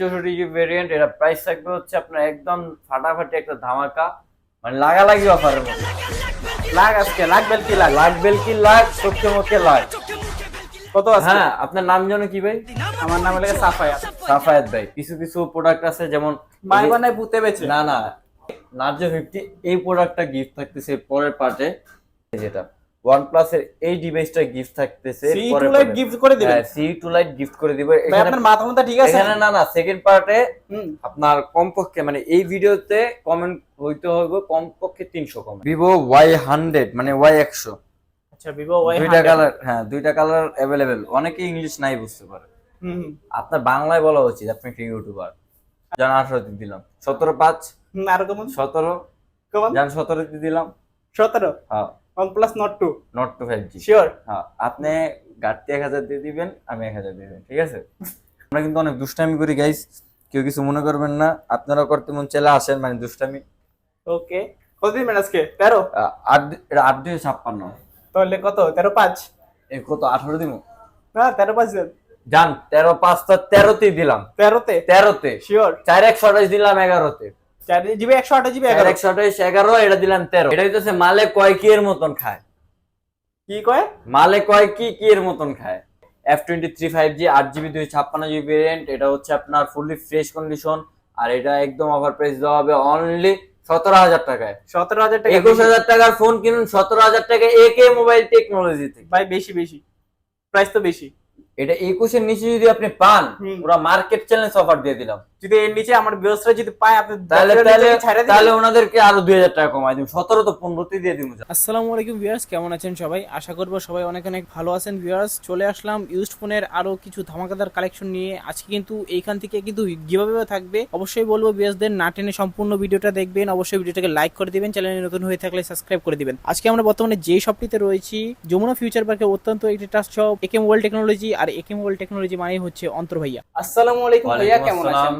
চৌষট্টি GB variant এটা price থাকবে হচ্ছে আপনার একদম ফাটাফাটি একটা ধামাকা। মানে লাগালাগি অফারের লাগ আজকে লাগবেল কি লাগ? লাখ বেল কি লাখ চোখে মুখে লাখ কত আছে? হ্যাঁ আপনার নাম জানো কি ভাই? আমার নাম লাগে সাফায়া সাফায়াত ভাই। কিছু কিছু প্রোডাক্ট আছে যেমন মাই বানায় ভূতে বেচে। না না। নার্জো ফিফটি এই প্রোডাক্টটা গিফট থাকতেছে পরের পার্টে যেটা ওয়ান প্লাস এর এই ডিভাইসটা গিফট থাকতেছে সি টু লাইট গিফট করে দিবেন। সি টু লাইট গিফট করে দিব। এখানে আপনার মাথা মাথা ঠিক আছে? এখানে না না সেকেন্ড পার্টে আপনার কমপক্ষে মানে এই ভিডিওতে কমেন্ট হইতে হবে কমপক্ষে তিনশো কমেন্ট ভিভো ওয়াই হান্ড্রেড মানে ওয়াই একশো। আচ্ছা ভিভো ওয়াই দুইটা কালার হ্যাঁ দুইটা কালার অ্যাভেলেবেল অনেকে ইংলিশ নাই বুঝতে পারে। হুম। আপনার বাংলায় বলা উচিত আপনি একটা ইউটিউবার জান আঠারো দিলাম। সতেরো পাঁচ। আর কেমন। সতেরো। কেমন। জান দিলাম। সতেরো। হ্যাঁ। Note two note two five G sure হ্যাঁ আপনি গাড়তি এক হাজার দিয়ে দিবেন আমি এক হাজার দিয়ে দিবেন ঠিক আছে? আমরা কিন্তু অনেক দুষ্টামি করি গাইস কেউ কিছু মনে করবেন না আপনারা করতে মন চাইলে আসেন মানে দুষ্টামি। ওকে কত দিবেন আজকে? তেরো? আহ, আট এটা আট দুই ছাপ্পান্ন। তাহলে কত? তেরো পাঁচ? এই কত? আঠারো দিব না তেরো পাঁচ দেন। জান তেরো পাঁচ তো তেরোতেই দিলাম। তেরোতে? তেরোতে। শিওর চার একশো আঠাশ দিলাম এগারোতে। চার জিবি একশো আঠাশ জিবি এগারো। একশো আঠাশ এগারো এটা দিলাম তেরো। এটা হইতেছে মালে কয় কি এর মতন খায়? কি কয়? মালে কয় কি কি এর মতন খায়? F twenty three five G আট জিবি দুই ছাপ্পান্ন জিবি ভেরিয়েন্ট এটা হচ্ছে আপনার ফুললি ফ্রেশ কন্ডিশন আর এটা একদম অফার প্রাইস দেওয়া হবে অনলি সতেরো হাজার টাকায়। সতেরো হাজার টাকা একুশ হাজার টাকার ফোন কিনুন সতেরো হাজার টাকা এ কে মোবাইল টেকনোলজি থেকে। ভাই বেশি বেশি। প্রাইস তো বেশি। এটা একুশের নিচে যদি আপনি পান। পুরো মার্কেট চ্যালেঞ্জ অফার দিয়ে দিলাম। যদি এর নিচে আমার বিয়সরা যদি পায় আপনি তাহলে তাহলে? তাহলে ওনাদেরকে আরও দুই হাজার টাকা কমাই দিব। সতেরো তো পনেরোতে দিয়ে দিব। আসসালামু আলাইকুম ভিউয়ার্স কেমন আছেন সবাই? আশা করব সবাই অনেক অনেক ভালো আছেন ভিউয়ার্স চলে আসলাম ইউজড ফোনের আরও কিছু ধামাকাদার কালেকশন নিয়ে। আজকে কিন্তু এইখান থেকে কিন্তু গিভাবেও থাকবে। অবশ্যই বলব ভিউয়ার্সদের না টেনে সম্পূর্ণ ভিডিওটা দেখবেন। অবশ্যই ভিডিওটাকে লাইক করে দিবেন। চ্যানেলে নতুন হয়ে থাকলে সাবস্ক্রাইব করে দিবেন। আজকে আমরা বর্তমানে যে শপটিতে রয়েছি যমুনা ফিউচার পার্কে অত্যন্ত একটি trust shop AK mobile technology আর একে মোবাইল টেকনোলজি মানেই হচ্ছে অন্তর ভাইয়া। আসসালামু আলাইকুম ভাইয়া কেমন আছেন?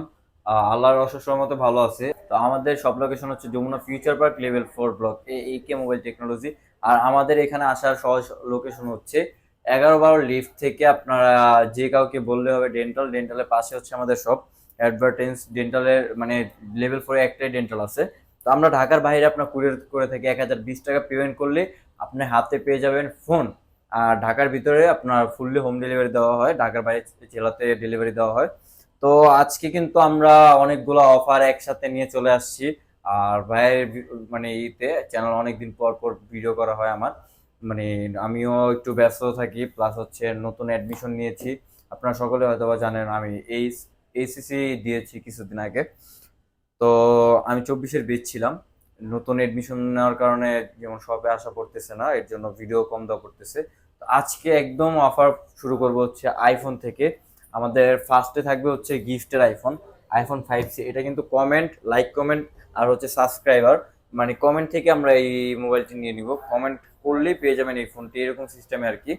আল্লাহর অশেষ রহমতে ভালো আছে। তো আমাদের সব লোকেশন হচ্ছে Jamuna future park level four block A K mobile technology আর আমাদের এখানে আসার সহজ লোকেশন হচ্ছে এগারো বারো লিফট থেকে আপনারা যে কাউকে বললে হবে ডেন্টাল ডেন্টালের পাশে হচ্ছে আমাদের সব অ্যাডভার্টেন্স ডেন্টালের মানে লেভেল ফোরে একটাই ডেন্টাল আছে। তো আমরা ঢাকার বাইরে আপনার কুরিয়ার করে থাকি। এক হাজার বিশ টাকা পেমেন্ট করলে আপনি হাতে পেয়ে যাবেন ফোন আর ঢাকার ভিতরে আপনার ফুললি হোম ডেলিভারি দেওয়া হয়, ঢাকার বাইরে জেলাতে ডেলিভারি দেওয়া হয়। তো আজকে কিন্তু আমরা অনেকগুলো অফার একসাথে নিয়ে চলে আসছি। আর ভাইয়ের মানে ইতে চ্যানেল অনেকদিন পর পর ভিডিও করা হয় আমার। মানে আমিও একটু ব্যস্ত থাকি প্লাস হচ্ছে নতুন অ্যাডমিশন নিয়েছি। আপনারা সকলে হয়তো জানেন, আমি এই এইসিসি দিয়েছি কিছুদিন আগে। তো আমি চব্বিশের বেচ ছিলাম। নতুন এডমিশন নেওয়ার কারণে যেমন সবে আসা পড়তেছে না, এর জন্য ভিডিও কম দেওয়া তো আজকে একদম অফার শুরু করব হচ্ছে আইফোন থেকে। আমাদের ফার্স্টে থাকবে হচ্ছে গিফটের আইফোন আইফোন ফাইভ সি এটা কিন্তু কমেন্ট লাইক কমেন্ট আর হচ্ছে সাবস্ক্রাইবার মানে কমেন্ট থেকে আমরা এই মোবাইলটি নিয়ে নিব। কমেন্ট করলেই পেয়ে যাবেন এই ফোনটি এরকম সিস্টেমে আর কি।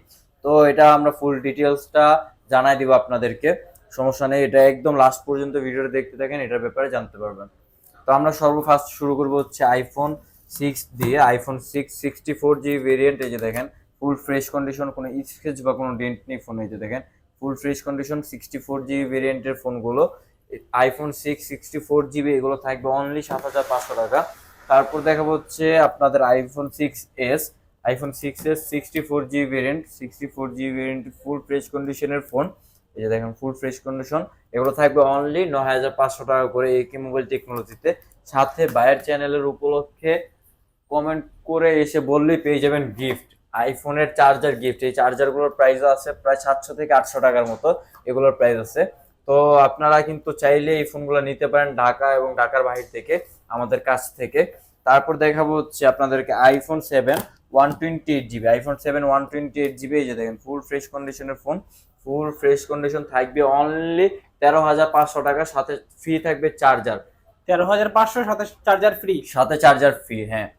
তো এটা আমরা ফুল ডিটেলসটা জানাই দিব আপনাদেরকে। সমস্যা নেই, এটা একদম লাস্ট পর্যন্ত ভিডিওটা দেখতে থাকেন, এটার ব্যাপারে জানতে পারবেন। তো আমরা সর্বফার্স্ট শুরু করব হচ্ছে আইফোন সিক্স দিয়ে। IPhone six sixty four G variant এই যে দেখেন ফুল ফ্রেশ কন্ডিশন কোনো স্কেচ বা কোনো ডেন্ট নেই ফোন এই যে দেখেন full fresh condition sixty four GB ভেরিয়েন্টের ফোনগুলো iPhone six sixty four GB এগুলো থাকবে অনলি সাত হাজার পাঁচশো টাকা। তারপর দেখাবো হচ্ছে আপনাদের iPhone six S iPhone six S sixty four GB variant sixty four GB variant full fresh কন্ডিশনের ফোন এই যে দেখেন ফুল ফ্রেশ কন্ডিশন এগুলো থাকবে অনলি নয় হাজার পাঁচশো টাকা করে একে মোবাইল টেকনোলজিতে সাথে বায়ের চ্যানেলের উপলক্ষে কমেন্ট করে এসে বললেই পেয়ে যাবেন গিফট আইফোনের চার্জার গিফট এই চার্জারগুলোর প্রাইস আছে প্রায় সাতশো থেকে আটশো টাকার মতো, এগুলোর প্রাইস আছে। তো আপনারা কিন্তু চাইলে এই ফোনগুলো নিতে পারেন ঢাকা এবং ঢাকার বাহির থেকে, আমাদের কাছ থেকে। তারপর দেখাবো হচ্ছে আপনাদেরকে iPhone seven one twenty eight GB iPhone seven one twenty eight GB এই যে দেখেন ফুল ফ্রেশ কন্ডিশনের ফোন ফুল ফ্রেশ কন্ডিশন থাকবে অনলি তেরো হাজার পাঁচশো টাকা সাথে ফ্রি থাকবে চার্জার তেরো হাজার পাঁচশো সাথে চার্জার ফ্রি সাথে চার্জার ফ্রি হ্যাঁ।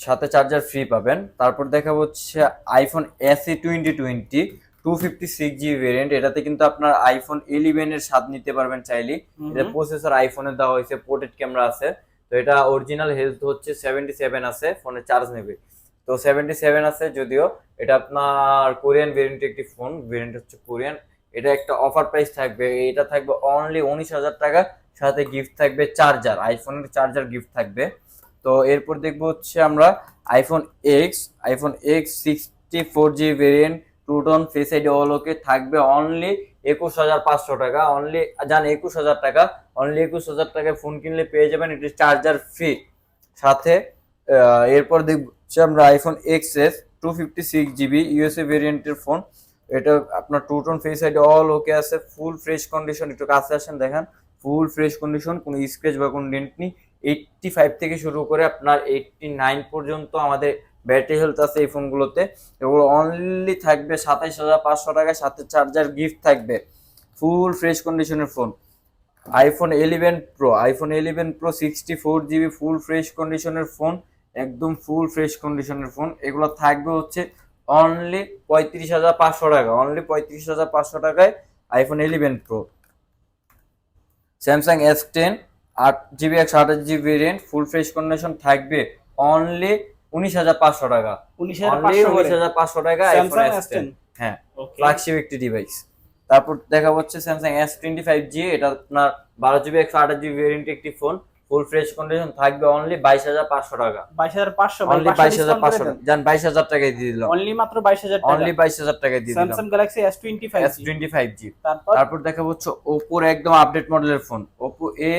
সাথে চার্জার ফ্রি পাবেন। তারপর দেখা হচ্ছে iPhone SE twenty twenty two fifty six G variant এটাতে কিন্তু আপনার আইফোন ইলেভেন এর স্বাদ নিতে পারবেন চাইলে। এটা প্রসেসর আইফোনের দেওয়া হয়েছে পোর্টেড ক্যামেরা আছে। তো এটা অরিজিনাল হেলথ হচ্ছে সেভেন্টি সেভেন আছে ফোনে চার্জ নেবে। তো সেভেন্টি সেভেন আছে যদিও। এটা আপনার কোরিয়ান ভেরিয়েন্ট একটি ফোন ভেরিয়েন্ট হচ্ছে কোরিয়ান। এটা একটা অফার প্রাইস থাকবে, এটা থাকবে অনলি উনিশ হাজার টাকা। সাথে গিফট থাকবে চার্জার আইফোনের চার্জার গিফট থাকবে। তো এরপর দেখব হচ্ছে আমরা iPhone X iPhone X sixty four G variant true tone face ID all okay থাকবে অনলি একুশ হাজার পাঁচশো টাকা। অনলি জান, একুশ হাজার টাকা। অনলি একুশ হাজার টাকায় ফোন কিনলে পেয়ে যাবেন, এটি চার্জার ফ্রি সাথে এরপর এরপর দেখছি আমরা iPhone X S two fifty six GB USA ভেরিয়েন্টের ফোন এটা আপনার true tone face ID all okay আছে ফুল ফ্রেশ কন্ডিশন একটু কাছে আসেন, দেখেন। ফুল ফ্রেশ কন্ডিশন কোনো স্ক্রেচ বা কোনো ডেন্ট নেই। এইটটি ফাইভ থেকে শুরু করে আপনার এইটটি নাইন পর্যন্ত আমাদের ব্যাটারি হেলথ আছে এই ফোনগুলোতে এগুলো অনলি থাকবে সাতাইশ হাজার পাঁচশো টাকায়, সাথে চার্জার গিফট থাকবে। ফুল ফ্রেশ কন্ডিশনের phone iPhone eleven pro iPhone eleven pro sixty four GB full fresh কন্ডিশনের ফোন একদম ফুল ফ্রেশ কন্ডিশনের ফোন এগুলো থাকবে হচ্ছে অনলি পঁয়ত্রিশ হাজার পাঁচশো টাকা। অনলি পঁয়ত্রিশ হাজার পাঁচশো টাকায় iPhone eleven pro Samsung S ten আট জিবি একশো আঠাশ GB variant full fresh condition থাকবে অনলি উনিশ হাজার পাঁচশো টাকা। উনিশ হাজার পাঁচশো টাকা আইফোন এস টেন হ্যাঁ ফ্ল্যাগশিপ একটি ডিভাইস তারপর দেখা হচ্ছে Samsung S twenty five G এটা আপনার বারো জিবি একশো আঠাশ জিবি ভেরিয়েন্ট একটি ফোন ফুল ফ্রেশ কন্ডিশন থাকবে অনলি বাইশ হাজার পাঁচশো টাকা। বাইশ হাজার পাঁচশো অনলি বাইশ হাজার পাঁচশো জান বাইশ হাজার টাকায় দিয়ে দিলাম অনলি মাত্র বাইশ হাজার টাকা। অনলি বাইশ হাজার টাকায় দিয়ে দিলাম। Samsung Galaxy S twenty five S twenty five G তারপর? দেখা হচ্ছে ওপোর একদম আপডেট মডেলের ফোন ওপো এ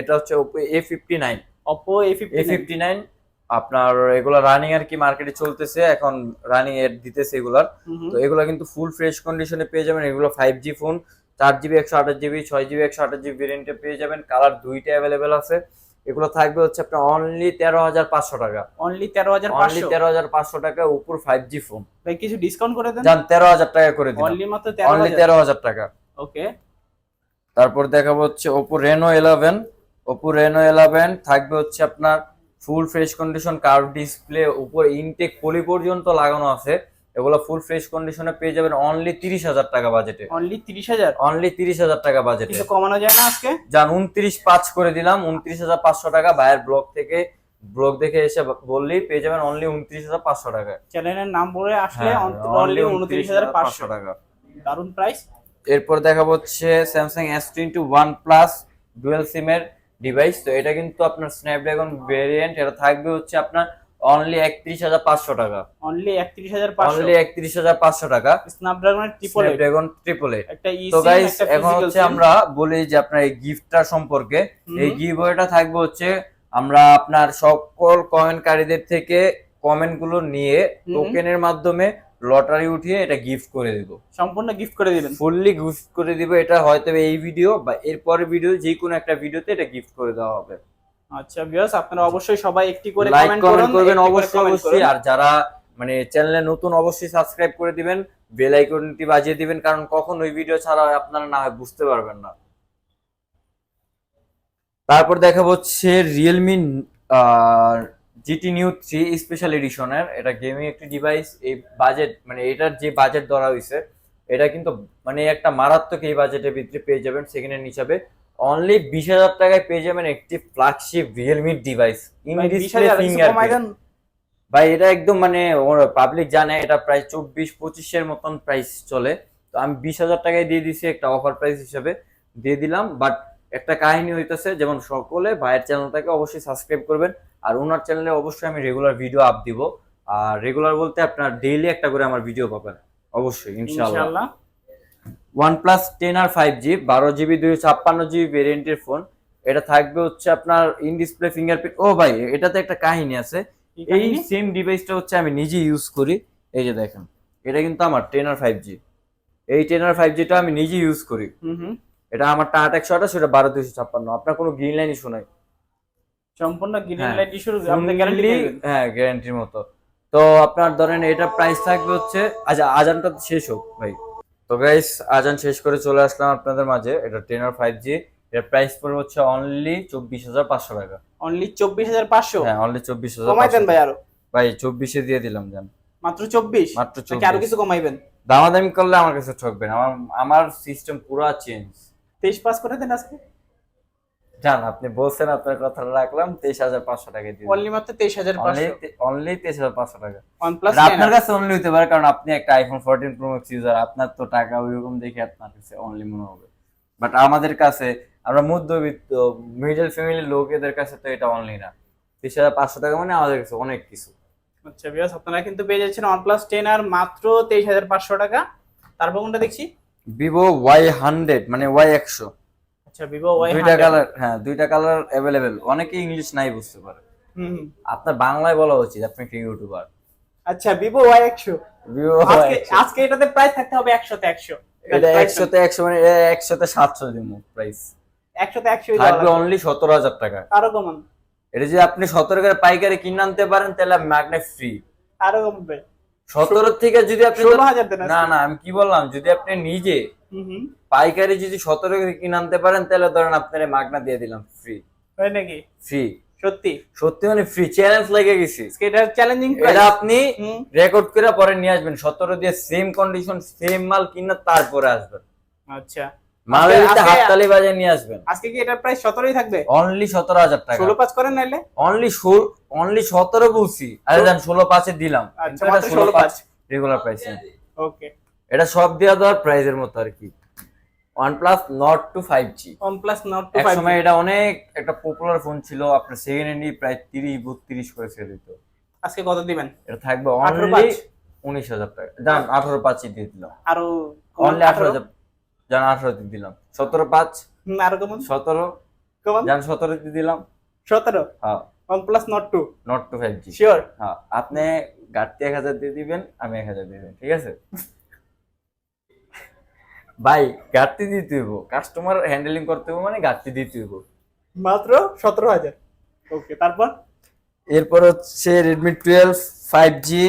এটা হচ্ছে Oppo A fifty nine Oppo A fifty nine আপনার এগুলো রানিং আর কি মার্কেটে চলতেছে এখন রানিং এর দিতেছে এগুলার। তো এগুলো কিন্তু ফুল ফ্রেশ কন্ডিশনে পেয়ে যাবেন। এগুলো ফাইভ জি ফোন চার জিবি একশো আঠাশ জিবি ছয় জিবি একশো আঠাশ জিবি ভেরিয়েন্টে পেয়ে যাবেন। কালার দুইটা অ্যাভেলেবেল আছে। এগুলো থাকবে হচ্ছে আপনার অনলি তেরো হাজার পাঁচশো টাকা। অনলি তেরো হাজার অনলি তেরো হাজার পাঁচশো টাকা উপর ফাইভ জি ফোন ভাই কিছু ডিসকাউন্ট করে দেন? যান তেরো হাজার টাকা করে দিন অনলি মাত্র তেরো অনলি তেরো হাজার টাকা। ওকে তারপর দেখাবো হচ্ছে Oppo Reno eleven Oppo Reno eleven থাকবে হচ্ছে আপনার full fresh condition curve display উপর ইনটেক পলি পর্যন্ত লাগানো আছে। এগুলো ফুল ফ্রেশ কন্ডিশনে পেয়ে যাবেন অনলি তিরিশ হাজার টাকা বাজেটে অনলি তিরিশ হাজার? অনলি তিরিশ হাজার টাকা বাজেটে কিছু কমানো যায় না আজকে? যান উনত্রিশ পাঁচ করে দিলাম উনত্রিশ হাজার পাঁচশো টাকা। বাইরের ব্লগ থেকে ব্লগ দেখে এসে বললেই পেয়ে যাবেন অনলি উনত্রিশ হাজার পাঁচশো টাকা। চ্যানেলের নাম বলে আসলে হ্যাঁ, অনলি উনত্রিশ হাজার পাঁচশো। টাকা। দারুণ প্রাইস এরপর দেখাবো হচ্ছে Samsung S twenty one plus dual সিমের ডিভাইস তো এটা কিন্তু আপনার স্ন্যাপড্রাগন ভেরিয়েন্ট এটা থাকবে হচ্ছে আপনার অনলি একত্রিশ হাজার পাঁচশো টাকা। অনলি একত্রিশ হাজার অনলি একত্রিশ হাজার পাঁচশো টাকা। স্ন্যাপড্রাগনের ট্রিপল স্ন্যাপড্রাগন ট্রিপল তো গাইস এখন হচ্ছে আমরা বলি যে আপনার এই গিফটটা সম্পর্কে। এই গিভওয়েটা থাকবে হচ্ছে আমরা আপনার সকল কমেন্টকারীদের থেকে কমেন্টগুলো নিয়ে টোকেনের মাধ্যমে লটারি উঠিয়ে এটা গিফট করে দিব। সম্পূর্ণ গিফট করে দিবেন। ফুললি গিফট করে দিব। এটা হয়তো এই ভিডিও বা এরপরের ভিডিও যে কোনো একটা ভিডিওতে এটা গিফট করে দেওয়া হবে। আচ্ছা ভিউয়ার্স আপনারা অবশ্যই সবাই একটি করে কমেন্ট করবেন অবশ্যই অবশ্যই। আর যারা মানে চ্যানেলে নতুন অবশ্যই সাবস্ক্রাইব করে দিবেন। বেল আইকনটি বাজিয়ে দিবেন কারণ কখন ওই ভিডিও ছাড়া আপনারা না হয় বুঝতে পারবেন না। তারপর দেখা হচ্ছে Realme GT new three special এডিশনের এটা গেমিং একটি ডিভাইস এই বাজেট মানে এটার যে বাজেট ধরা হয়েছে এটা কিন্তু মানে একটা মারাত্মক এই বাজেটের ভিতরে পেয়ে যাবেন সেকেন্ড হ্যান্ড হিসাবে। অনলি বিশ হাজার টাকায় পেয়ে যাবেন একটি ফ্ল্যাগশিপ রিয়েলমি ডিভাইস ফিঙ্গার ভাই এটা একদম মানে পাবলিক জানে এটা প্রায় চব্বিশ পঁচিশের মতন প্রাইস চলে। তো আমি বিশ হাজার টাকায় দিয়ে দিছি একটা অফার প্রাইস হিসেবে। দিয়ে দিলাম বাট একটা কাহিনী হইতেছে যেমন সকলে ভাইয়ের চ্যানেলটাকে অবশ্যই সাবস্ক্রাইব করবেন আর ওনার চ্যানেলে অবশ্যই আমি রেগুলার ভিডিও আপ দিব। আর রেগুলার বলতে আপনার ডেইলি একটা করে আমার ভিডিও পাবেন। অবশ্যই ইনশাআল্লাহ। প্লাস টেন আর ফাইভ জি বারো জিবি দুই ছাপ্পান্ন জিবি ভেরিয়েন্টের ফোন এটা থাকবে হচ্ছে আপনার ইন ডিসপ্লে ফিঙ্গারপ্রিন্ট ও ভাই এটাতে একটা কাহিনী আছে। এই? সেম ডিভাইসটা হচ্ছে আমি নিজে ইউজ করি। এই যে দেখেন এটা কিন্তু আমার টেন আর ফাইভ জি এই টেন আর ফাইভ জিটা আমি নিজে ইউজ করি। এটা আমার সেটা বারো দুইশো ছাপ্পান্ন। আপনার কোনো গ্রিন লাইনই শোনাই সম্পূর্ণ গ্রিন। লাইট ইস্যুর আপনি গ্যারান্টি হ্যাঁ গ্যারান্টির মতো। তো আপনার ধরেন এটা প্রাইস থাকবে হচ্ছে আচ্ছা আজানটা শেষ হোক ভাই। তো গাইস আজান শেষ করে চলে আসলাম আপনাদের মাঝে। এটা টেন আর ফাইভ জি এর প্রাইস পড়বে হচ্ছে অনলি চব্বিশ হাজার পাঁচশো টাকা। অনলি চব্বিশ হাজার পাঁচশো? হ্যাঁ অনলি চব্বিশ হাজার কমাই দেন ভাই আরও? ভাই চব্বিশে দিয়ে দিলাম জান। মাত্র চব্বিশ? মাত্র চব্বিশ আরও কিছু কমাইবেন? দামাদামি করলে আমার কাছে ঠকবেন আমার আমার সিস্টেম পুরো চেঞ্জ তেইশ পাস করে দেন আজকে। জান আপনি বলছেন আপনার কথা রাখলাম তেইশ হাজার পাঁচশো টাকা দিয়ে অনলি মাত্র তেইশ হাজার অনলি তেইশ হাজার পাঁচশো টাকা। OnePlus আর 10 আপনার কাছে অনলি হতে পারে কারণ আপনি একটা iPhone fourteen pro max user আপনার তো টাকা ওইরকম দেখে আপনার কাছে অনলি মনে হবে। বাট আমাদের কাছে আমরা মধ্যবিত্ত মিডল ফ্যামিলির লোকেদের কাছে তো এটা অনলি না। তেইশ হাজার পাঁচশো টাকা মানে আমাদের কাছে অনেক কিছু। আচ্ছা বিয়াস আপনারা কিন্তু পেয়ে যাচ্ছেন OnePlus 10 আর মাত্র তেইশ হাজার পাঁচশো টাকা। তারপর কোনটা দেখছি? ভিভো ওয়াই হান্ড্রেড মানে ওয়াই একশো। আচ্ছা ভিভো ওয়াই দুইটা কালার হ্যাঁ দুইটা কালার অ্যাভেলেবেল অনেকে ইংলিশ নাই বুঝতে পারে। হুম। আপনার বাংলায় বলা উচিত আপনি একটা ইউটিউবার আচ্ছা ভিভো ওয়াই একশো। ভিভো আজকে আজকে এটাতে প্রাইস থাকতে হবে একশোতে একশো। এটা একশোতে একশো মানে একশোতে সাতশো দিব প্রাইস একশোতে একশো থাকবে অনলি সতেরো হাজার টাকা। আরও কমান। এটা যদি আপনি সতেরো করে পাইকারি কিনে আনতে পারেন তাহলে ম্যাগনেট ফ্রি আরও কমবে। সতেরো থেকে যদি আপনি না না আমি কি বললাম যদি আপনি নিজে হুম হুম। পাইকারি যদি সতেরো কিনে আনতে পারেন তাহলে ধরেন আপনার মাগনা দিয়ে দিলাম ফ্রি হয় নাকি? ফ্রি সত্যি? সত্যি মানে ফ্রি চ্যালেঞ্জ লেগে গেছি। এটা চ্যালেঞ্জিং এটা আপনি রেকর্ড করে পরে নিয়ে আসবেন। সতেরো দিয়ে সেম কন্ডিশন সেম মাল কিনে তারপরে আসবেন। আচ্ছা। মালের হাততালি বাজে নিয়ে আসবেন। আজকে কি এটার প্রাইস সতেরোই থাকবে? অনলি সতেরো হাজার টাকা। ষোলো পাঁচ করেন নাইলে? অনলি অনলি সতেরো বলছি। আরে জান ষোলো পাঁচে দিলাম। আচ্ছা ষোলো পাঁচ। রেগুলার প্রাইস ওকে এটা সব দেওয়া দেওয়ার প্রাইসের মতো আর কি। Nord two five G OnePlus Nord এক 2 সময় এটা অনেক একটা পপুলার ফোন ছিল আপনার সেকেন্ড হ্যান্ডই প্রায় তিরিশ বত্রিশ করে সেল দিত আজকে কত দিবেন? এটা থাকবে অনলি পাঁচ? উনিশ হাজার টাকা। জান আঠারো পাঁচই দিয়ে দিলাম। আরও অনলি আঠারো হাজার জান আঠারো দিয়ে দিলাম। সতেরো পাঁচ। হুম, আরও কমান। সতেরো। জান সতেরো দিয়ে দিলাম। সতেরো? হ্যাঁ। OnePlus Nord 2 Nord two five G sure হ্যাঁ আপনি গাড়তি এক হাজার দিয়ে দিবেন আমি এক হাজার দিয়ে দিবেন ঠিক আছে? ভাই গাড়তি দিতে হইব। কাস্টমার হ্যান্ডেলিং করতে হবে মানে গাড়তি দিতে হইব। মাত্র সতেরো হাজার। ওকে তারপর? এরপর হচ্ছে রেডমি টুয়েলভ ফাইভ জি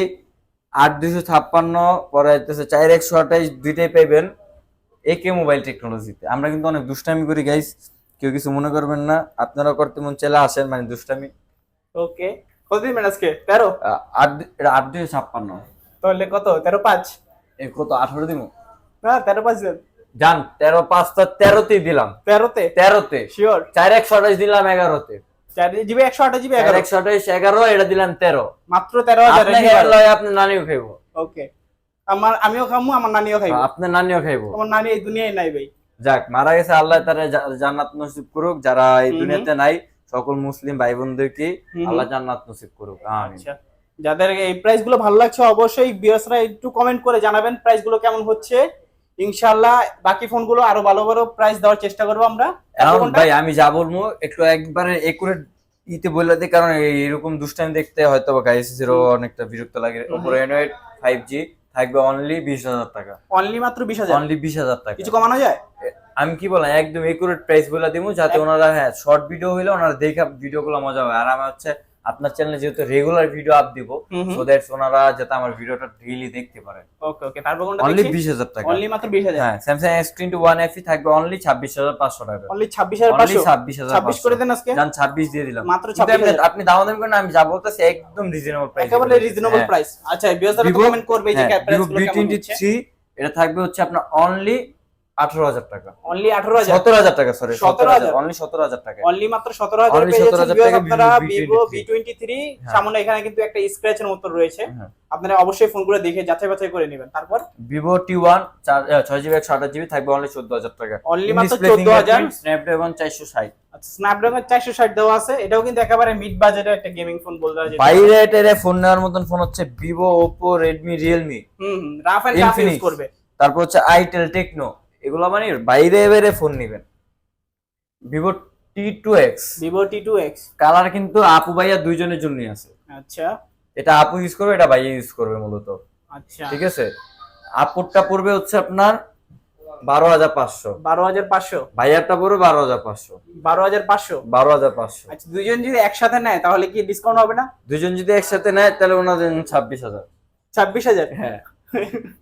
আট দুশো ছাপ্পান্ন পরে হচ্ছে চার একশো আঠাইশ দুইটাই পাইবেন একে মোবাইল টেকনোলজিতে আমরা কিন্তু অনেক দুষ্টামি করি গাইস কেউ কিছু মনে করবেন না। আপনারা করতে মন চাইলে আসেন মানে দুষ্টামি। ওকে কত দিন আজকে? তেরো? আট আট দুশো ছাপ্পান্ন। তাহলে কত? তেরো পাঁচ? এই কত? আঠারো দিন না তেরো পাঁচ দেন। জান তেরো পাঁচটা তেরোতেই দিলাম। তেরোতে? তেরোতে। শিওর চার একশো আঠাইশ দিলাম এগারোতে। জিবি একশো আঠাশ জিবি এগারো। একশো আঠাইশ এগারো এটা দিলাম তেরো। মাত্র তেরো হাজার নানিও খাইব। ওকে আমার আমিও খামু আমার নানিও খাইবো। আপনার নানিও খাইব। আমার নানি এই দুনিয়ায় নাই ভাই। যাক মারা গেছে আল্লাহ তারা জান্নাত নসিব করুক। যারা এই। দুনিয়াতে নাই সকল মুসলিম ভাই বোনদেরকে। আল্লাহ জান্নাত নসিব করুক। আমিন। আচ্ছা। যাদের এই প্রাইসগুলো ভালো লাগছে অবশ্যই বিয়াসরা একটু কমেন্ট করে জানাবেন প্রাইসগুলো কেমন হচ্ছে। ইনশাআল্লাহ বাকি ফোনগুলো আরও ভালো ভালো প্রাইস দেওয়ার চেষ্টা করব আমরা? ভাই আমি যা বলব একটু একবারে একুরেট ইতে বলে দিই কারণ এরকম দুষ্টামি দেখতে হয়তো বা গাইস জিরো অনেকটা বিরক্ত লাগে। হুম। অ্যান্ড্রয়েড ফাইভ জি থাকবে অনলি বিশ হাজার টাকা। অনলি মাত্র বিশ হাজার? অনলি বিশ হাজার টাকা। কিছু কমানো যায়? আমি কি বললাম একদম একুরেট প্রাইস বলে দিব যাতে ওনারা হ্যাঁ শর্ট ভিডিও হইলে ওনারা দেখা ভিডিও গুলো মজা হবে আর আমার হচ্ছে আপনার চ্যানেলে যেহেতু রেগুলার ভিডিও আপ দিব। সো দ্যাটস ওনারা যাতে আমার ভিডিওটা ডেইলি দেখতে পারে ওকে ওকে তারপর কোনটা অনলি দেখছি? বিশ হাজার টাকা। অনলি মাত্র বিশ হাজার। হ্যাঁ স্যামসাং এস টোয়েন্টি ওয়ান থাকবে অনলি ছাব্বিশ হাজার পাঁচশো টাকা। অনলি ছাব্বিশ হাজার অনলি পাঁচশো ছাব্বিশ হাজার ছাব্বিশ করে দেন আজকে? যান ছাব্বিশ দিয়ে দিলাম। মাত্র কিন্তু 26,000 আপনি- দাম দাম করেন আমি যা বলতেছি একদম রিজনেবল প্রাইস একেবারে রিজনেবল প্রাইস আচ্ছা বিয়াসরা তো কমেন্ট করবে যে গুলো কেমন হচ্ছে? এটা থাকবে হচ্ছে আপনার অনলি আঠারো হাজার টাকা। অনলি আঠারো হাজার? সতেরো হাজার টাকা সরি সতেরো হাজার? অনলি সতেরো হাজার টাকা। অনলি মাত্র সতেরো হাজার পেয়ে যাচ্ছেন টাকা আপনারা Vivo V23 V twenty three হ্যাঁ। সামনে এখানে কিন্তু একটা স্ক্র্যাচের মতো রয়েছে। হ্যাঁ। আপনারা অবশ্যই ফোনগুলো দেখে যাচাই বাছাই করে নেবেন। তারপর? ভিভো টি ওয়ান ছয় জিবি একশো আঠাশ জিবি থাকবে অনলি চোদ্দ হাজার টাকা। অনলি মাত্র চোদ্দ হাজার? স্ন্যাপড্রাগন চারশো ষাট। স্ন্যাপড্রাগন চারশো ষাট দেওয়া আছে। এটাও কিন্তু একেবারে মিড বাজেটের একটা গেমিং ফোন বলতে হয় বাইরে ফোন নেওয়ার মতন ফোন হচ্ছে Vivo Oppo Redmi Realme hmm rough and use করবে। তারপর হচ্ছে আইটেল টেকনো এগুলো মানে বাইরে এবারে ফোন নিবেন। Vivo T two X Vivo T two X colour কিন্তু আপু ভাইয়া দুইজনের জন্যই আছে। আচ্ছা। এটা আপু ইউজ করবে এটা ভাইয়া ইউজ করবে মূলত। আচ্ছা। ঠিক আছে? আপুরটা পড়বে হচ্ছে আপনার বারো হাজার পাঁচশো। বারো হাজার পাঁচশো? ভাইয়ারটা পড়বে বারো হাজার পাঁচশো। বারো হাজার পাঁচশো? বারো হাজার পাঁচশো। আচ্ছা দুইজন যদি একসাথে নেয় তাহলে কি ডিসকাউন্ট হবে না? দুজন যদি একসাথে নেয় তাহলে ওনাদের ছাব্বিশ হাজার। ছাব্বিশ হাজার? হ্যাঁ।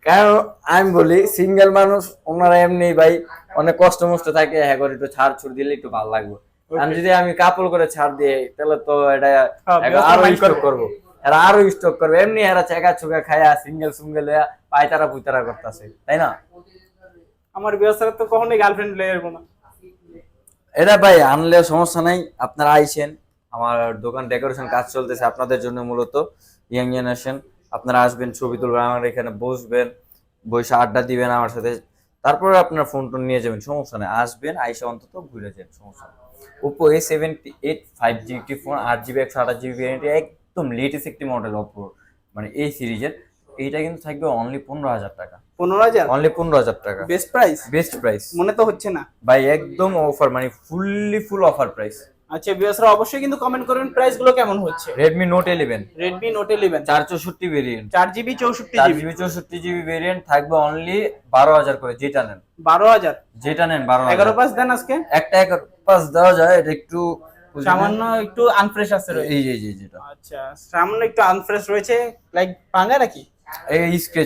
কারণ আমি বলি সিঙ্গেল মানুষ ওনারা এমনি ভাই অনেক কষ্ট মষ্ট থাকে হ্যাঁ করে একটু ছাড় ছুড় দিলে একটু ভালো লাগবে। আমি যদি আমি কাপড় করে ছাড় দিয়ে তাহলে তো এটা হ্যাঁ, আরও স্টক করব। এরা আরও স্টক করবে। এমনি এরা চেকা চুকা খায়া সিঙ্গেল সিঙ্গেল পায়তারা পুইতারা করতেছে তাই না? আমার ব্যবসার তো কখনোই গার্লফ্রেন্ড লয়ে না। এটা ভাই আনলে সমস্যা নাই। আপনারা আইসেন আমার দোকান ডেকোরেশন কাজ চলতেছে আপনাদের জন্য মূলত ইয়াং জেনারেশন আপনারা আসবেন ছবি তুলবেন আমার এখানে বসবেন বসে আড্ডা দিবেন আমার সাথে। তারপরে আপনার ফোন টোন নিয়ে যাবেন সমস্যা নেই। আসবেন আইসা অন্তত ঘুরে যান সমস্যা নেই। Oppo A seventy eight five G একটি ফোন আট জিবি একশো আঠাশ জিবি একদম লেটেস্ট একটি মডেল ওপো মানে এই সিরিজের এইটা কিন্তু থাকবে অনলি পনেরো হাজার টাকা। পনেরো হাজার? অনলি পনেরো হাজার টাকা। বেস্ট প্রাইস বেস্ট প্রাইস মনে তো হচ্ছে না। ভাই একদম অফার মানে ফুললি ফুল অফার প্রাইস আচ্ছা ভিউয়ার্সরা অবশ্যই কিন্তু কমেন্ট করবেন প্রাইসগুলো কেমন হচ্ছে? Note eleven Redmi note eleven চার চৌষট্টি ভেরিয়েন্ট চার জিবি চৌষট্টি চার জিবি জিবি চৌষট্টি জিবি ভেরিয়েন্ট থাকবে অনলি বারো হাজার করে যেটা নেন। বারো হাজার? যেটা নেন বারো এগারো হাজার পাঁচ দেন আজকে? একটা এগারো পাঁচ দেওয়া যায় এটা একটু সামান্য একটু আনফ্রেশ আছে এই যে এই যেটা আচ্ছা সামান্য একটু আনফ্রেশ রয়েছে লাইক ভাঙা নাকি? এই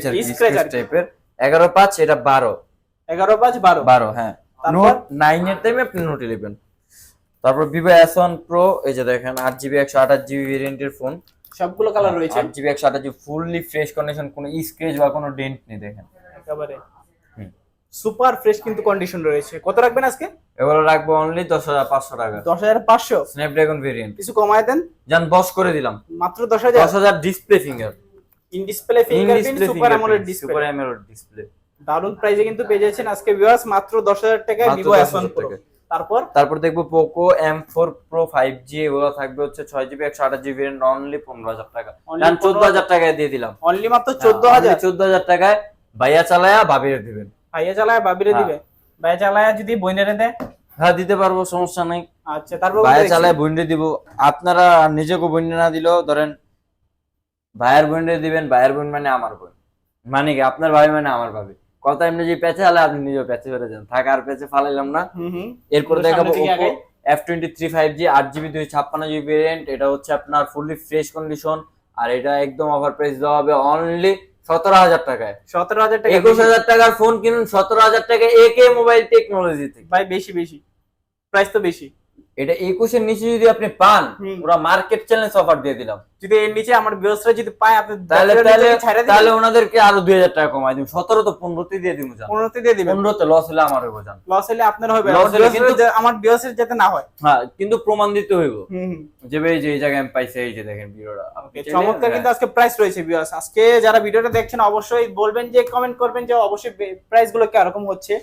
আর কি। টাইপের এগারো পাঁচ এটা বারো। এগারো পাঁচ বারো। বারো হ্যাঁ। তারপর? নোট নাইন এর টাইমে আপনি নোট ইলেভেন তারপর ভিভো এস ওয়ান প্রো এই যে দেখেন আট জিবি একশো আঠাশ জিবি ভেরিয়েন্টের ফোন সবগুলো কালার রয়েছে? আট জিবি একশো আঠাশ জিবি ফুললি ফ্রেশ কন্ডিশন কোনো স্ক্রেচ বা কোনো ডেন্ট নেই দেখেন। একেবারে। সুপার ফ্রেশ কিন্তু কন্ডিশন রয়েছে। কত রাখবেন আজকে? এগুলো রাখব অনলি দশ হাজার পাঁচশো টাকা। দশ হাজার পাঁচশো? স্ন্যাপড্রাগন ভেরিয়েন্ট কিছু কমায় দেন? যান বস করে দিলাম। মাত্র দশ হাজার? দশ হাজার display finger in display fingerprint super AMOLED display super AMOLED display দারুণ প্রাইসে কিন্তু পেয়ে যাচ্ছেন আজকে ভিউয়ার্স মাত্র দশ হাজার টাকায় ভিভো 10,000 এস ওয়ান প্রো। তারপর? তারপর দেখব Poco M four pro five G এগুলো থাকবে হচ্ছে ছয় জিবি একশো আঠাশ জিবি অনলি পনেরো হাজার টাকা। চোদ্দ হাজার টাকায় দিয়ে দিলাম। অনলি মাত্র চোদ্দ হাজার? চোদ্দ হাজার টাকায় ভাইয়া চালায়া ভাবিয়ে দিবেন। ভাইয়া চালায় বাবিরে হ্যাঁ। দিবে? ভাইয়া চালায় যদি বইনেরে দেয়? হ্যাঁ দিতে পারব সমস্যা নাই। আচ্ছা তারপর ভাইয়া চালায়? বন্ডে দিব। আপনারা নিজেকে বইনে না দিলেও ধরেন ভাইয়ের বন্ডে দিবেন ভাইয়ের বোন মানে আমার বোন। মানে কি? আপনার ভাই মানে আমার ভাবি। কথা এমনি যে প্যাচে হলে আপনি নিজেও প্যাচে ফেলে যান। থাক আর প্যাচে ফালাইলাম না। এরপর দেখাবো Oppo. F twenty three five G আট জিবি দুই ছাপ্পান্ন জিবি ভেরিয়েন্ট এটা হচ্ছে আপনার ফুললি ফ্রেশ কন্ডিশন আর এটা একদম অফার প্রাইস দেওয়া হবে অনলি সতেরো হাজার টাকায়। সতেরো হাজার টাকা একুশ। হাজার টাকার ফোন কিনুন সতেরো হাজার টাকা একে মোবাইল টেকনোলজি থেকে। ভাই বেশি বেশি। প্রাইস তো বেশি। এটা একুশের নিচে যদি আপনি পান। পুরো মার্কেট চ্যালেঞ্জ অফার দিয়ে দিলাম। যদি এর নিচে আমার ভিউয়ার্সরা যদি পায় আপনি তাহলে তাহলে ওনাদেরকে আরও দুই হাজার টাকা কমাই দিব। সতেরো তো পনেরোতে দিয়ে দিব পনেরোতে দিয়ে দিবেন। পনেরোতে লস হলে আমার হইব জান। লস হলে আপনার হবে আমার হলে কিন্তু- রা- আমার ভিউয়ার্সের যাতে না হয়। হ্যাঁ কিন্তু প্রমাণ দিতে হইব। যে ভাই যে এই জায়গায় আমি পাইছি এই যে দেখেন ভিডিওটা। চমৎকার কিন্তু আজকে প্রাইস রয়েছে ভিউয়ার্স আজকে যারা ভিডিওটা দেখছেন অবশ্যই বলবেন যে কমেন্ট করবেন যে অবশ্যই প্রাইসগুলো কীরকম হচ্ছে।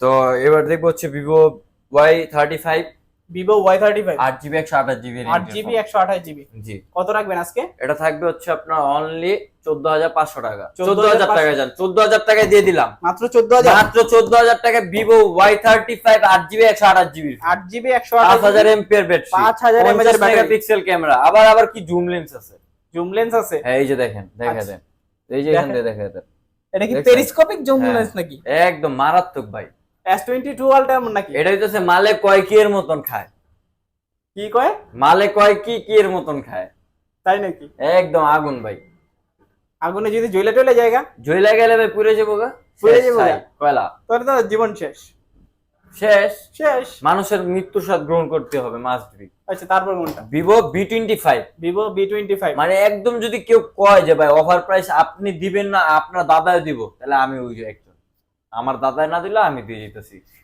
তো এবার দেখব হচ্ছে Vivo Y thirty five Vivo Y thirty five আট জিবি একশো আঠাশ জিবি আট জিবি একশো আঠাশ জিবি। জি। কত রাখবেন আজকে? এটা থাকবে হচ্ছে আপনার অনলি চোদ্দ হাজার পাঁচশো টাকা। 14,500 চোদ্দ হাজার টাকা যান। চোদ্দ হাজার টাকায় দিয়ে দিলাম। মাত্র চোদ্দ হাজার? মাত্র চোদ্দ হাজার টাকা ভিভো ওয়াই থার্টি ফাইভ আট জিবি একশো আঠাশ জিবি। আট জিবি একশো পাঁচ হাজার এমপিয়ার ব্যাটারি। 5000 mAh পঞ্চাশ battery। Megapixel camera. আবার আবার কি জুম লেন্স আছে? জুম লেন্স আছে? হ্যাঁ এই যে দেখেন দেখা আচ্ছা। দেন। এই যে এখান দেখেন। থেকে দেখা দেন। এটা কি? পেরিস্কোপিক জুম হ্যাঁ। লেন্স নাকি? একদম মারাত্মক ভাই। এমন নাকি? এটা হইতেছে মালে কয় কি এর মতন খায়? কি কয়? মালে কয় কি কি এর মতন খায়? তাই নাকি? একদম আগুন ভাই। আগুনে যদি জ্বলে টলে জায়গা জইলা গেলে ভাই পুড়ে যাব গা। পুড়ে যাব কয়লা। তাহলে তো জীবন শেষ। শেষ? শেষ। মানুষের মৃত্যুর স্বাদ গ্রহণ করতে হবে মাস্ট বি আচ্ছা তারপর কোনটা? Vivo V twenty five Vivo V twenty five মানে একদম যদি কেউ কয় যে ভাই অফার প্রাইস আপনি দিবেন না আপনার দাদায় দিব তাহলে আমি ওই একজন আমার দাদায় না দিলে আমি দিয়ে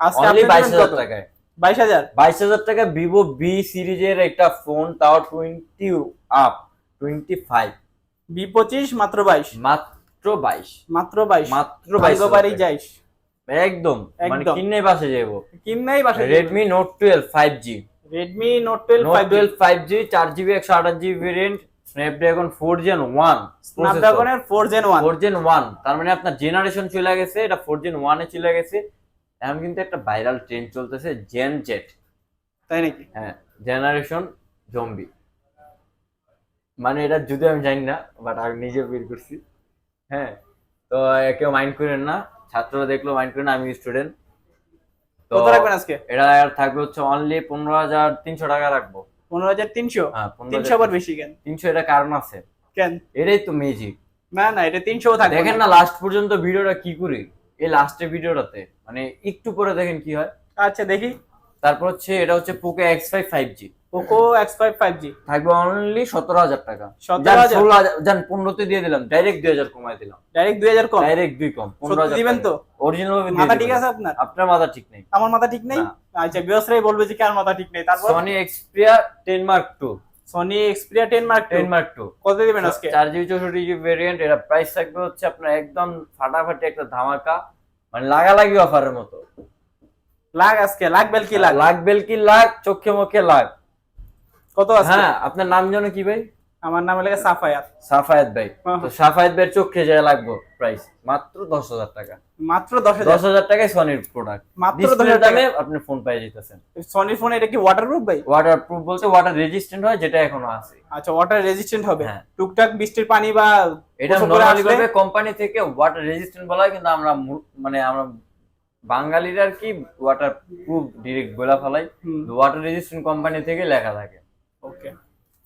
আজকে অনলি বাইশ হাজার? টাকায়। বাইশ হাজার? বাইশ হাজার টাকা ভিভো বি সিরিজের একটা ফোন তাও twenty up twenty five V পঁচিশ মাত্র বাইশ। মাত্র বাইশ। মাত্র বাইশ। মাত্র বাইশ বাড়ি যাইস। একদম। মানে বাসে যাব কিননাই বাসা Redmi note twelve five G Redmi note twelve note twelve five G চার জিবি একশো আঠাশ GB variant Snapdragon four gen one স্ন্যাপড্রাগনের four gen one four gen one তার মানে আপনার জেনারেশন চলে গেছে এটা ফোর জেন ওয়ানে চলে গেছে। এখন কিন্তু একটা ভাইরাল ট্রেন্ড চলতেছে জেন জেট তাই নাকি? হ্যাঁ জেনারেশন জম্বি মানে এটা যদি আমি জানি না বাট আমি নিজে বের করছি। হ্যাঁ তো কেউ মাইন্ড করেন না ছাত্ররা দেখল মাইন্ড করেন আমি স্টুডেন্ট তো আজকে? এটা থাকবে হচ্ছে অনলি পনেরো হাজার তিনশো টাকা রাখব। পনেরো হাজার তিনশো? হ্যাঁ তিনশো। আবার বেশি কেন? তিনশো এটা কারণ আছে। কেন? এটাই তো মেজিক না না এটা তিনশো থাকে দেখেন না। লাস্ট পর্যন্ত ভিডিওটা কি করি? এই লাস্টের ভিডিওটাতে। মানে একটু পরে দেখেন কি হয়। আচ্ছা দেখি। তারপর হচ্ছে এটা হচ্ছে Poco X five five G Poco X five five G থাকবে অনলি সতেরো হাজার টাকা। 17,000 যান ষোলো হাজার যান পনেরোতে দিয়ে দিলাম ডাইরেক্ট দুই হাজার কমাই দিলাম। ডাইরেক্ট দুই হাজার কম। ডাইরেক্ট দুই কম পনেরো সত্যি হাজার দিবেন তো? অরিজিনাল ভাবে মাথা ঠিক আছে আপনার? আপনার মাথা ঠিক নেই। আমার মাথা ঠিক নেই। আচ্ছা বিয়সরাই বলবে যে কার মাথা ঠিক নেই। তারপর? Sony Xperia ten mark two Sony Xperia ten mark ten mark two কত দিবেন আজকে? চার জিবি চৌষট্টি জিবি ভেরিয়েন্ট এটা প্রাইস থাকবে হচ্ছে আপনার একদম ফাটাফাটি একটা ধামাকা। মানে লাগালাগি অফারের মতো। লাগ আজকে লাগ বেল কি লাগ? লাখ বেল কি লাখ চোখে মুখে লাখ কত আজকে হ্যাঁ আপনার নাম জানো কি ভাই? আমার নাম লাগে সাফায়াত। সাফায়েত ভাই। তো সাফায়েত ভাইয়ের চোখে যায় লাগবে প্রাইস মাত্র দশ হাজার টাকা। মাত্র দশ দশ হাজার টাকায় সনির প্রোডাক্ট মাত্র দশ হাজার দামে টাকা আপনি ফোন পেয়ে যেতেছেন সনির ফোন এটা কি ওয়াটারপ্রুফ ভাই? ওয়াটার প্রুফ বলতে ওয়াটার রেজিস্ট্যান্ট হয় যেটা এখনও আছে। আচ্ছা ওয়াটার রেজিস্ট্যান্ট হবে। হ্যাঁ। টুকটাক বৃষ্টির পানি বা এটা নরমালি ভাবে কোম্পানি থেকে ওয়াটার রেজিস্ট্যান্ট বলা হয় কিন্তু আমরা মানে আমরা বাঙালিরা আর কি ওয়াটার প্রুফ ডিরেক্ট বলা ফেলাই ওয়াটার রেজিস্ট্যান্ট কোম্পানি থেকে লেখা থাকে। ওকে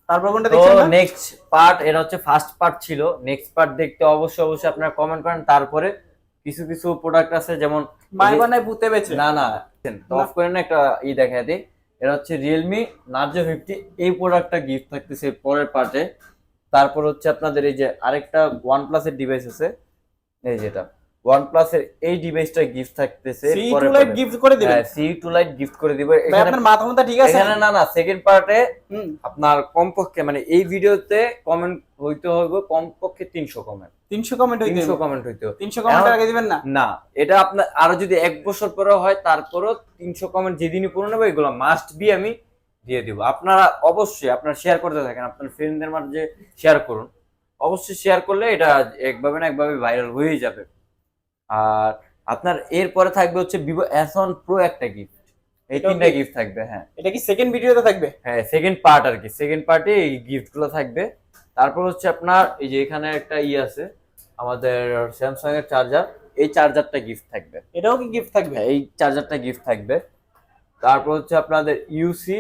তারপর কোনটা দেখছেন না? নেক্সট পার্ট এটা হচ্ছে ফার্স্ট পার্ট ছিল। নেক্সট পার্ট দেখতে অবশ্যই অবশ্যই আপনারা কমেন্ট করেন। তারপরে কিছু কিছু প্রোডাক্ট আছে যেমন মাই বানায় পুঁতে বেচে। না না অফ করে না। একটা ই দেখা দিই। এটা হচ্ছে রিয়েলমি নার্জো ফিফটি এই প্রোডাক্টটা গিফট থাকতেছে পরের পার্টে তারপর হচ্ছে আপনাদের এই যে আরেকটা ওয়ান প্লাসের ডিভাইস আছে। এই যেটা ওয়ান প্লাসের এই ডিভাইসটা গিফট থাকতেছে টু লাইট গিফট করে দিবেন? সি টু লাইট গিফট করে দিব। এখানে আপনার মাথা মাথা ঠিক আছে? এখানে না না সেকেন্ড পার্টে আপনার কমপক্ষে মানে এই ভিডিওতে কমেন্ট হইতে হবে কমপক্ষে তিনশো কমেন্ট তিনশো কমেন্ট হইতে তিনশো কমেন্ট হইতে হবে তিনশো কমেন্টের আগে দিবেন না? না এটা আপনার আরও যদি এক বছর পরে হয় তারপরও তিনশো কমেন্ট যেদিনই পূরণ হবে এগুলো মাস্ট বি আমি দিয়ে দিব। আপনারা অবশ্যই আপনারা শেয়ার করতে থাকেন আপনার ফ্রেন্ডদের মাঝে শেয়ার করুন। অবশ্যই শেয়ার করলে এটা একভাবে না একভাবে ভাইরাল হয়েই যাবে। আর আপনার এরপরে থাকবে হচ্ছে ভিভো এস ওয়ান প্রো একটা গিফট এই তিনটা গিফট থাকবে হ্যাঁ। এটা কি সেকেন্ড ভিডিওতে থাকবে? হ্যাঁ সেকেন্ড পার্ট আর কি। সেকেন্ড পার্টে এই গিফটগুলো থাকবে। তারপর হচ্ছে আপনার এই যে এখানে একটা ই আছে আমাদের স্যামসাং এর চার্জার এই চার্জারটা গিফট থাকবে। এটাও কি গিফট থাকবে? হ্যাঁ, এই চার্জারটা গিফট থাকবে। তারপর হচ্ছে আপনাদের ইউসি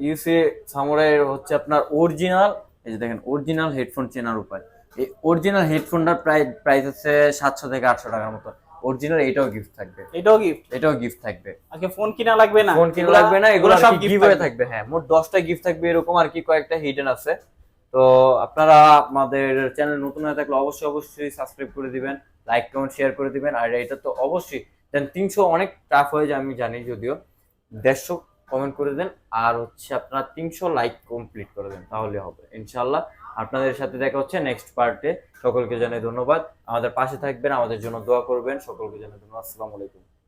ইউসি সামুরাইয়ের হচ্ছে আপনার অরিজিনাল এই যে দেখেন অরিজিনাল হেডফোন চেনার উপায়। এই অরিজিনাল হেডফোনটার প্রাইস প্রাইস হচ্ছে সাতশো থেকে আটশো টাকার মতো। অরিজিনাল এটাও গিফট থাকবে। এটাও গিফট এটাও গিফট থাকবে। আজকে ফোন কিনা লাগবে না? ফোন কিনা লাগবে না এগুলো সব গিভ থাকবে। থাকবে হ্যাঁ মোট দশটা গিফট থাকবে এরকম আর কি কয়েকটা হিডেন আছে। তো আপনারা আমাদের চ্যানেল নতুন হয়ে থাকলে অবশ্যই অবশ্যই সাবস্ক্রাইব করে দিবেন লাইক কমেন্ট শেয়ার করে দিবেন। আর এটা তো অবশ্যই দেন তিনশো অনেক টাফ হয়ে যায় আমি জানি যদিও। দেড়শো কমেন্ট করে দেন আর হচ্ছে আপনারা তিনশো লাইক কমপ্লিট করে দেন তাহলে হবে ইনশাল্লাহ আপনাদের সাথে দেখা হচ্ছে নেক্সট পার্টে সকলকে জানাই ধন্যবাদ। আমাদের পাশে থাকবেন, আমাদের জন্য দোয়া করবেন। সকলকে জানাই ধন্যবাদ। আসসালামু আলাইকুম।